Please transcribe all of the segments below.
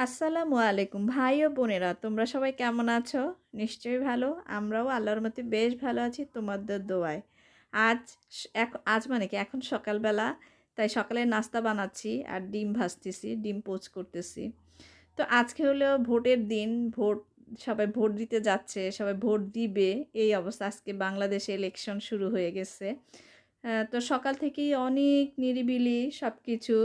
আসসালামু আলাইকুম ভাই ও বোনেরা, তোমরা সবাই কেমন আছো? নিশ্চয়ই ভালো। আমরাও আল্লাহর মতে বেশ ভালো আছি তোমাদের দোয়ায়। আজ এখ- আজ মানে কি? এখন সকালবেলা, তাই সকালে নাস্তা বানাচ্ছি আর ডিম ভাজতেছি, ডিম পোচ করতেছি। তো আজকে হলো ভোটের দিন, ভোট, সবাই ভোট দিতে যাচ্ছে, সবাই ভোট দিবে। এই অবস্থা। আজকে বাংলাদেশে ইলেকশন শুরু হয়ে গেছে। তো সকাল থেকেই অনেক নিরিবিলি সব কিছু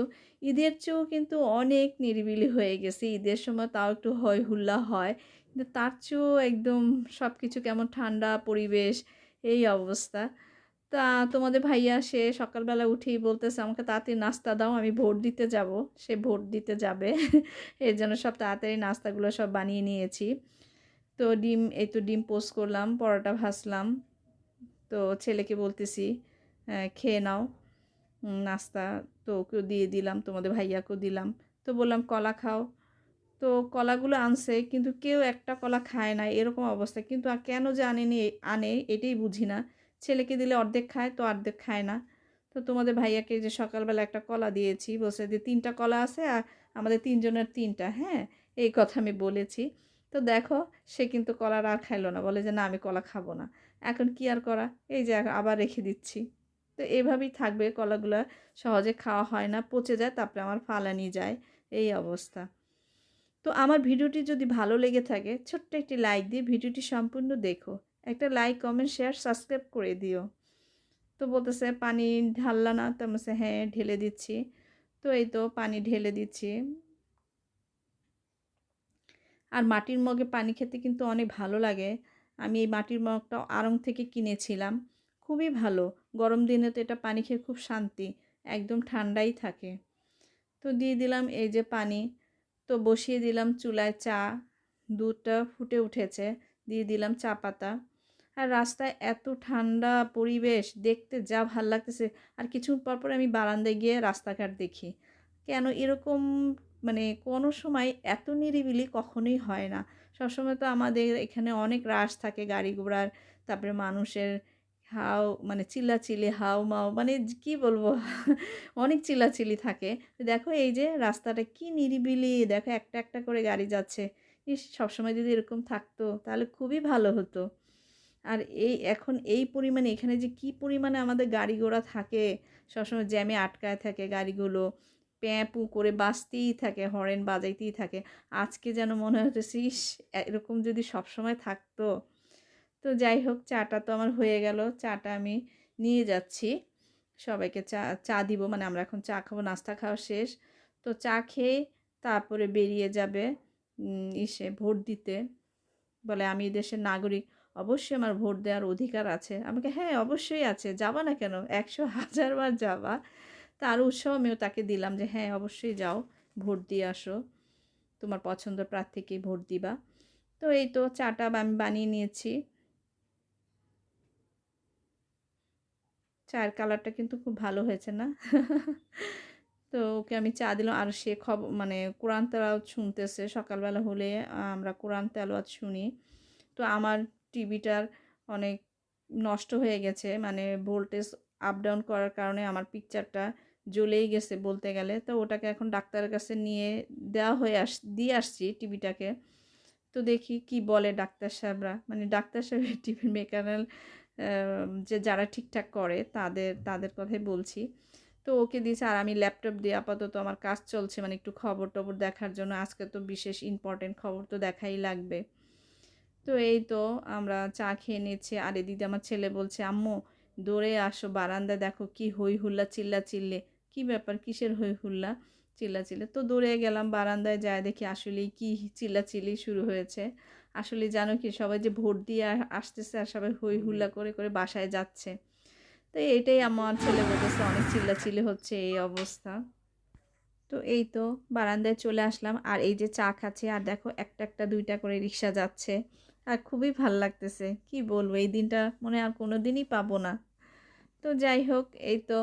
ঈদের চেয়েও কিন্তু অনেক নিরিবিলি হয়ে গেছে। ঈদের সময় তাও একটু হয় হুল্লা হয়। কিন্তু তার চেয়েও একদম সব কিছু কেমন ঠান্ডা পরিবেশ, এই অবস্থা। তা তোমাদের ভাইয়া সে সকালবেলা উঠেই বলতেছে, আমাকে তাড়াতাড়ি নাস্তা দাও, আমি ভোট দিতে যাব। সে ভোট দিতে যাবে। এর জন্য সব তাড়াতাড়ি নাস্তাগুলো সব বানিয়ে নিয়েছি। তো ডিম, এই তো ডিম পোস্ট করলাম, পরোটা ভাসলাম তো ছেলেকে বলতেছি খেয়ে নাও। নাস্তা তো ওকেও দিয়ে দিলাম, তোমাদের ভাইয়াকেও দিলাম। তো বললাম, কলা খাও। তো কলাগুলো আনছে, কিন্তু কেউ একটা কলা খায় না, এরকম অবস্থা। কিন্তু আর কেন যে আনেনি, আনে, এটাই বুঝি না। ছেলেকে দিলে অর্ধেক খায়, তো অর্ধেক খায় না। তো তোমাদের ভাইয়াকে যে সকালবেলা একটা কলা দিয়েছি, বলছে যে, তিনটা কলা আছে আর আমাদের তিনজনের তিনটা। হ্যাঁ এই কথা আমি বলেছি। তো দেখো, সে কিন্তু কলার আর খাইলো না। বলে যে, না, আমি কলা খাব না। এখন কি আর করা? এই যে, আবার রেখে দিচ্ছি। তো এভাবেই থাকবে, কলাগুলো সহজে খাওয়া হয় না, পচে যায়, তারপরে আমার ফালানি যায়, এই অবস্থা। তো আমার ভিডিওটি যদি ভালো লেগে থাকে, ছোট্ট একটি লাইক দিয়ে ভিডিওটি সম্পূর্ণ দেখো। একটা লাইক কমেন্ট শেয়ার সাবস্ক্রাইব করে দিও। তো বলতেছে, পানি ঢাললা না? তো বলছে হ্যাঁ ঢেলে দিচ্ছি। তো এই তো পানি ঢেলে দিচ্ছি। আর মাটির মগে পানি খেতে কিন্তু অনেক ভালো লাগে। আমি এই মাটির মগটা আড়ং থেকে কিনেছিলাম। খুবই ভালো। গরম দিনে তো এটা পানি খেয়ে খুব শান্তি, একদম ঠান্ডাই থাকে। তো দিয়ে দিলাম এই যে পানি, তো বসিয়ে দিলাম চুলায় চা, দুধটা ফুটে উঠেছে, দিয়ে দিলাম চা পাতা। আর রাস্তায় এত ঠান্ডা পরিবেশ, দেখতে যা ভালো লাগতেছে। আর কিছু পর পর আমি বারান্দায় গিয়ে রাস্তাঘাট দেখি। কেন এরকম মানে কোনো সময় এত নিরিবিলি কখনোই হয় না। সবসময় তো আমাদের এখানে অনেক রাশ থাকে গাড়ি ঘোড়ার, তারপরে মানুষের হাও মানে চিল্লাচিল্লি, হাও মাও মানে কি বলব? অনেক চিল্লাচিল্লি থাকে। দেখো এই যে রাস্তাটা কি নিরিবিলি, দেখো একটা একটা করে গাড়ি যাচ্ছে। ইস, সবসময় যদি এরকম থাকতো তাহলে খুবই ভালো হতো। আর এই এখন এই পরিমাণে, এখানে যে কি পরিমাণে আমাদের গাড়ি ঘোড়া থাকে, সবসময় জ্যামে আটকায় থাকে গাড়িগুলো, প্যাঁপু করে বাজতেই থাকে, হরেন বাজাইতেই থাকে। আজকে যেন মনে হতেছে ইস, এরকম যদি সবসময় থাকতো তো যাই হোক, চাটা তো আমার হয়ে গেল। চাটা আমি নিয়ে যাচ্ছি। সবাইকে চা চা দিব মানে আমরা এখন চা খাব, নাস্তা খাওয়া শেষ। তো চা খেয়ে তারপরে বেরিয়ে যাবে ইসে ভোট দিতে। বলে, আমি দেশের নাগরিক, অবশ্যই আমার ভোট দেওয়ার অধিকার আছে। আমাকে হ্যাঁ অবশ্যই আছে, যাবা না কেন? একশো হাজার বার যাবা। তার উৎসাহ আমিও তাকে দিলাম যে হ্যাঁ অবশ্যই যাও, ভোট দিয়ে আসো। তোমার পছন্দ প্রার্থীকেই ভোট দিবা। তো এই তো, চাটা আমি বানিয়ে নিয়েছি। চায়ের কালারটা কিন্তু খুব ভালো হয়েছে না? তো ওকে আমি চা দিলাম আর সে খবর মানে কোরআন তেলাওয়াত শুনতেছে সকালবেলা হলে, আমরা কোরআন তেলাওয়াত শুনি। তো আমার টিভিটার অনেক নষ্ট হয়ে গেছে মানে ভোল্টেজ আপ ডাউন করার কারণে আমার পিকচারটা জ্বলেই গেছে বলতে গেলে। তো ওটাকে এখন ডাক্তারের কাছে নিয়ে দেওয়া হয়ে আস, দিয়ে আসছি টিভিটাকে। তো দেখি কি বলে ডাক্তার সাহেবরা। মানে ডাক্তার সাহেবের টিভির মেকানাল যে যারা ঠিকঠাক করে তাদের তাদের কথাই বলছি। তো ওকে দিয়েছে, আর আমি ল্যাপটপ দিয়ে আপাতত আমার কাজ চলছে মানে একটু খবর টবর দেখার জন্য। আজকে তো বিশেষ ইম্পর্টেন্ট খবর তো দেখাই লাগবে। তো এই তো আমরা চা খেয়ে নিয়েছি আর এদিকে আমার ছেলে বলছে, আম্মু, দৌড়ে আসো, বারান্দায় দেখো কি হই হুল্লা চিল্লা চিল্লে। কি ব্যাপার? কিসের হই হুল্লা চিল্লা চিল্লে। তো দৌড়ে গেলাম, বারান্দায় যায় দেখি আসলেই কি চিল্লা চিল্লি শুরু হয়েছে। আসলে জানো কি সবাই যে ভোট দিয়ে আসতেছে আর সবাই হই হুল্লা করে করে বাসায় যাচ্ছে। তো এটাই আমার ছেলে বলতেছে অনেক চিল্লাচিল্লি হচ্ছে এই অবস্থা। তো এই তো বারান্দায় চলে আসলাম আর এই যে চা খাচ্ছে আর দেখো একটা একটা দুইটা করে রিক্সা যাচ্ছে। আর খুবই ভালো লাগতেছে কি বলব এই দিনটা মনে আর কোনো দিনই পাবো না। তো যাই হোক এই তো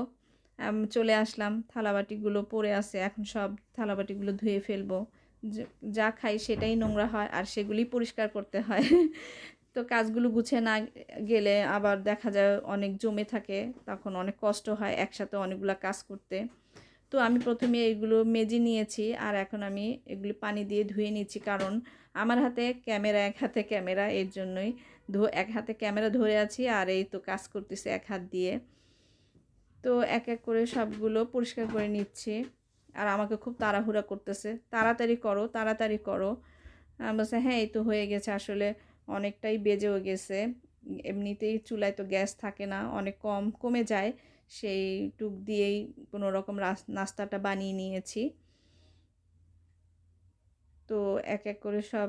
চলে আসলাম থালাবাটিগুলো পড়ে আছে এখন সব থালাবাটিগুলো ধুয়ে ফেলব। যে- খাই সেটাই নোংরা হয় আর সেগুলি পরিষ্কার করতে হয়। তো কাজগুলো গুছে না গেলে আবার দেখা যায় অনেক জমে থাকে, তখন অনেক কষ্ট হয় একসাথে অনেকগুলো কাজ করতে। তো আমি প্রথমে এগুলো মেজে নিয়েছি আর এখন আমি এগুলি পানি দিয়ে ধুয়ে নিচ্ছি কারণ আমার হাতে ক্যামেরা, এক হাতে ক্যামেরা, এর জন্যই ধো, এক হাতে ক্যামেরা ধরে আছি আর এই তো কাজ করতেছে এক হাত দিয়ে। তো এক এক করে সবগুলো পরিষ্কার করে নিচ্ছি। আর আমাকে খুব তাড়াহুড়া করতেছে, তাড়াতাড়ি করো তাড়াতাড়ি করো। বলছে হ্যাঁ এই তো হয়ে গেছে, আসলে অনেকটাই বেজেও গেছে। এমনিতেই চুলায় তো গ্যাস থাকে না, অনেক কম, কমে যায়। সেই টুক দিয়েই কোনো রকম নাস্তাটা বানিয়ে নিয়েছি। তো এক এক করে সব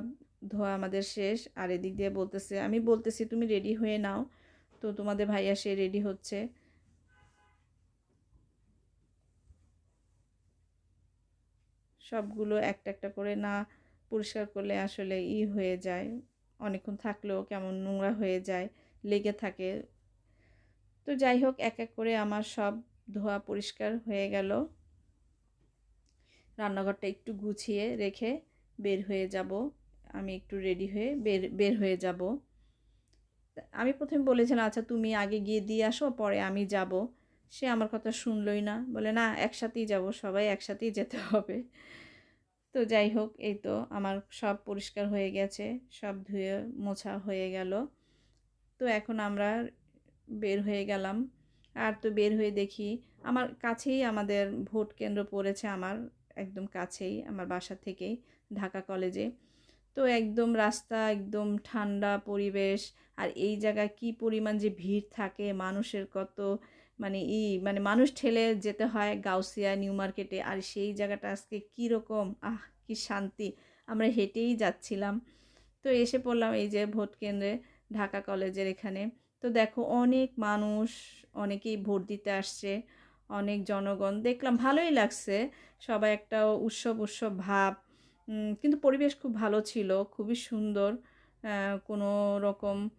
ধোয়া আমাদের শেষ। আর এদিক দিয়ে বলতেছে, আমি বলতেছি তুমি রেডি হয়ে নাও। তো তোমাদের ভাইয়া সে রেডি হচ্ছে। সবগুলো একটা একটা করে না পরিষ্কার করলে আসলে ই হয়ে যায়। অনেকক্ষণ থাকলেও কেমন নোংরা হয়ে যায়, লেগে থাকে। তো যাই হোক, এক এক করে আমার সব ধোয়া পরিষ্কার হয়ে গেল। রান্নাঘরটা একটু গুছিয়ে রেখে বের হয়ে যাব। আমি একটু রেডি হয়ে বের বের হয়ে যাব। আমি প্রথমে বলেছিলাম আচ্ছা তুমি আগে গিয়ে দিয়ে আসো, পরে আমি যাব। সে আমার কথা শুনলই না। বলে, না, একসাথেই যাব, সবাই একসাথেই যেতে হবে। তো যাই হোক, এই তো আমার সব পরিষ্কার হয়ে গেছে, সব ধুয়ে মোছা হয়ে গেল। তো এখন আমরা বের হয়ে গেলাম। আর তো বের হয়ে দেখি আমার কাছেই আমাদের ভোট কেন্দ্র পড়েছে আমার, একদম কাছেই, আমার বাসা থেকেই, ঢাকা কলেজে। তো একদম রাস্তা, একদম ঠান্ডা পরিবেশ, আর এই জায়গায় কি পরিমাণ যে ভিড় থাকে, মানুষের কত মানে ই মানে মানুষ ঠেলে যেতে হয় গাউসিয়া, নিউ মার্কেটে। আর সেই জায়গাটা আজকে কীরকম, আহ, কি শান্তি। আমরা হেঁটেই যাচ্ছিলাম। তো এসে পড়লাম এই যে ভোট কেন্দ্রে, ঢাকা কলেজের এখানে। তো দেখো, অনেক মানুষ অনেকেই ভোট দিতে আসছে, অনেক জনগণ। দেখলাম ভালোই লাগছে, সবাই একটা উৎসব উৎসব ভাব। কিন্তু পরিবেশ খুব ভালো ছিল, খুবই সুন্দর। কোনো রকম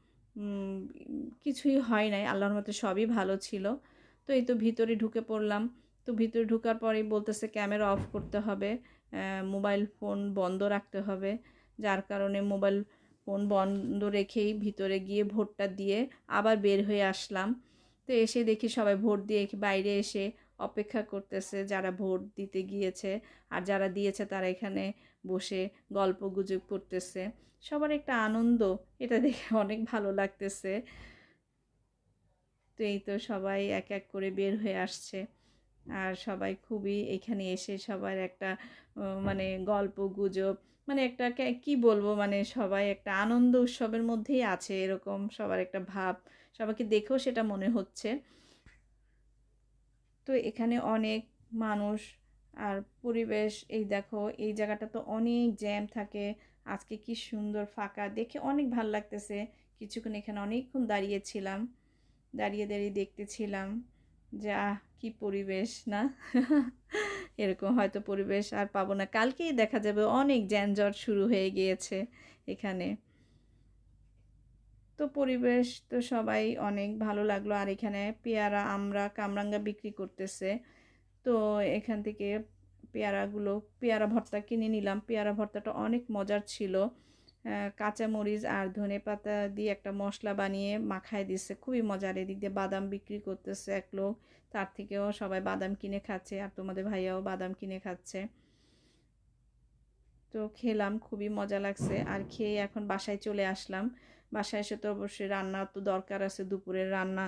কিছুই হয় নাই। আল্লাহর মতে সবই ভালো ছিল। তো এই তো ভিতরে ঢুকে পড়লাম। তো ভিতরে ঢুকার পরেই বলতেছে ক্যামেরা অফ করতে হবে মোবাইল ফোন বন্ধ রাখতে হবে। যার কারণে মোবাইল ফোন বন্ধ রেখেই ভিতরে গিয়ে ভোটটা দিয়ে আবার বের হয়ে আসলাম। তো এসে দেখি সবাই ভোট দিয়ে বাইরে এসে অপেক্ষা করতেছে যারা ভোট দিতে গিয়েছে। আর যারা দিয়েছে তারা এখানে বসে গল্প গুজব করতেছে। সবার একটা আনন্দ, এটা দেখে অনেক ভালো লাগতেছে। তো এই তো সবাই এক এক করে বের হয়ে আসছে। আর সবাই খুবই এখানে এসে সবার একটা মানে গল্প গুজব মানে একটা কি বলব মানে সবাই একটা আনন্দ উৎসবের মধ্যেই আছে এরকম সবার একটা ভাব। সবাইকে দেখেও সেটা মনে হচ্ছে। তো এখানে অনেক মানুষ আর পরিবেশ, এই দেখো, এই জায়গাটা তো অনেক জ্যাম থাকে। আজকে কি সুন্দর ফাঁকা, দেখে অনেক ভালো লাগতেছে। কিছুক্ষণ এখানে অনেকক্ষণ দাঁড়িয়েছিলাম দাঁড়িয়ে দাঁড়িয়ে দেখতেছিলাম যে কি পরিবেশ না? এরকম হয়তো পরিবেশ আর পাবো না। কালকেই দেখা যাবে অনেক যানজট শুরু হয়ে গিয়েছে এখানে। তো পরিবেশ তো সবাই অনেক ভালো লাগল। আর এখানে পেয়ারা আমরা কামরাঙ্গা বিক্রি করতেছে। তো এখান থেকে পেয়ারাগুলো, পেয়ারা ভর্তা কিনে নিলাম। পেয়ারা ভর্তাটা অনেক মজার ছিল। কাঁচামরিচ আর ধনে পাতা দিয়ে একটা মশলা বানিয়ে মাখায় দিচ্ছে খুবই মজার। এদিক দিয়ে বাদাম বিক্রি করতেছে এক লোক। তার থেকেও সবাই বাদাম কিনে খাচ্ছে আর তোমাদের ভাইয়াও বাদাম কিনে খাচ্ছে। তো খেলাম, খুবই মজা লাগছে। আর খেয়ে এখন বাসায় চলে আসলাম। বাসায় এসে তো অবশ্যই রান্না তো দরকার আছে, দুপুরের রান্না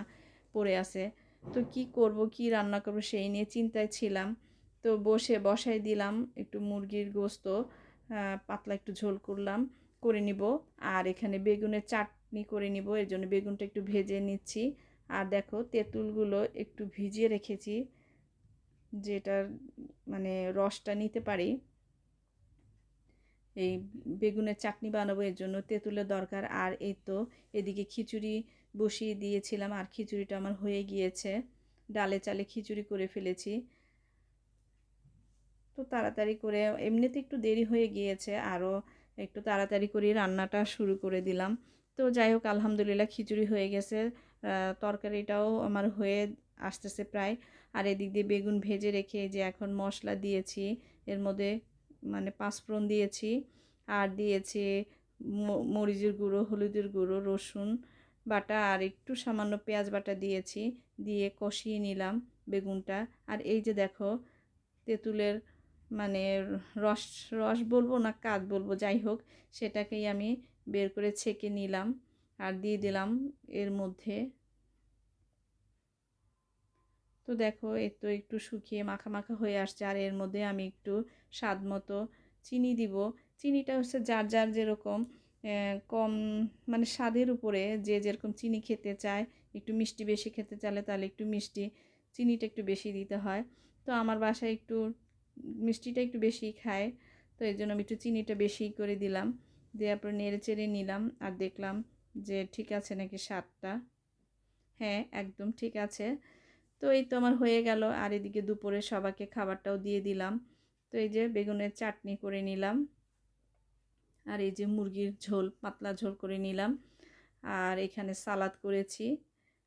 পড়ে আছে। তো কি করব, কি রান্না করব সেই নিয়ে চিন্তায় ছিলাম। তো বসে বসাই দিলাম একটু মুরগির গোস্ত পাতলা একটু ঝোল করলাম, করে নিব। আর এখানে বেগুনের চাটনি করে নিব, এর জন্য বেগুনটা একটু ভেজে নিচ্ছি। আর দেখো তেঁতুলগুলো একটু ভিজিয়ে রেখেছি, যেটার মানে রসটা নিতে পারি। এই বেগুনের চাটনি বানাবো, এর জন্য তেঁতুলের দরকার। আর এই তো এদিকে খিচুড়ি বসিয়ে দিয়েছিলাম। আর খিচুড়িটা আমার হয়ে গিয়েছে। ডালে চালে খিচুড়ি করে ফেলেছি। তো তাড়াতাড়ি করে এমনিতে একটু দেরি হয়ে গিয়েছে। আরও একটু তাড়াতাড়ি করে রান্নাটা শুরু করে দিলাম। তো যাই হোক, আলহামদুলিল্লাহ খিচুড়ি হয়ে গেছে। তরকারিটাও আমার হয়ে আসতেছে প্রায়। আর এদিক দিয়ে বেগুন ভেজে রেখে যে এখন মশলা দিয়েছি, এর মধ্যে মানে পাঁচফোড়ন দিয়েছি। আর দিয়েছি মরিচের গুঁড়ো, হলুদের গুঁড়ো, রসুন বাটা আর একটু সামান্য পেঁয়াজ বাটা দিয়েছি, দিয়ে কষিয়ে নিলাম বেগুনটা। আর এই যে দেখো, তেঁতুলের মানে রস রস বলব না কাজ বলব, যাই হোক, সেটাকেই আমি বের করে ছেঁকে নিলাম। আর দিয়ে দিলাম এর মধ্যে তো দেখো এ তো একটু শুকিয়ে মাখা মাখা হয়ে আসছে। আর এর মধ্যে আমি একটু স্বাদ মতো চিনি দিব। চিনিটা হচ্ছে যার যার যেরকম। কম মানে স্বাদের উপরে যে যেরকম চিনি খেতে চায়, একটু মিষ্টি বেশি খেতে চাইলে তাহলে একটু মিষ্টি চিনিটা একটু বেশি দিতে হয়। তো আমার বাসায় একটু মিষ্টিটা একটু বেশি খায়, তো এই জন্য আমি একটু চিনিটা বেশি করে দিলাম। দেওয়ার পর নেড়ে চেড়ে নিলাম আর দেখলাম যে ঠিক আছে নাকি স্বাদটা। হ্যাঁ একদম ঠিক আছে। তো এই তো আমার হয়ে গেল আর এদিকে দুপুরে সবাইকে খাবারটাও দিয়ে দিলাম। তো এই যে বেগুনের চাটনি করে নিলাম। আর এই যে মুরগির ঝোল, পাতলা ঝোল করে নিলাম। আর এখানে সালাদ করেছি,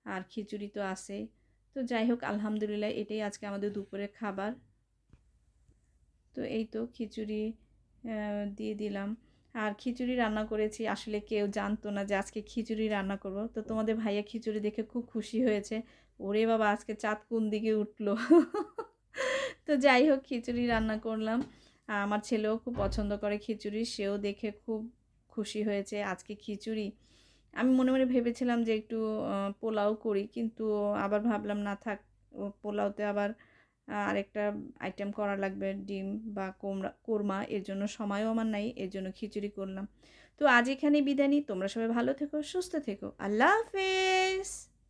আর খিচুড়ি তো আছে। তো যাই হোক, আলহামদুলিল্লাহ এটাই আজকে আমাদের দুপুরের খাবার। তো এই তো খিচুড়ি দিয়ে দিলাম। আর খিচুড়ি রান্না করেছি, আসলে কেউ জানতো না যে আজকে খিচুড়ি রান্না করব। তো তোমাদের ভাইয়া খিচুড়ি দেখে খুব খুশি হয়েছে। ওরে বাবা, আজকে চাঁদ কোন দিকে উঠল? তো যাই হোক, খিচুড়ি রান্না করলাম। আমার ছেলেও খুব পছন্দ করে খিচুড়ি, সেও দেখে খুব খুশি হয়েছে আজকে খিচুড়ি। আমি মনে মনে ভেবেছিলাম যে একটু পোলাও করি, কিন্তু আবার ভাবলাম না থাক পোলাওতে আবার আরেকটা আইটেম করা লাগবে, ডিম বা কোমরা কোরমা, এর জন্য সময়ও আমার নাই, এর জন্য খিচুড়ি করলাম। তো আজ এখানে বিদায় নিই, তোমরা সবাই ভালো থেকো, সুস্থ থেকো। আল্লাহ হাফেজ!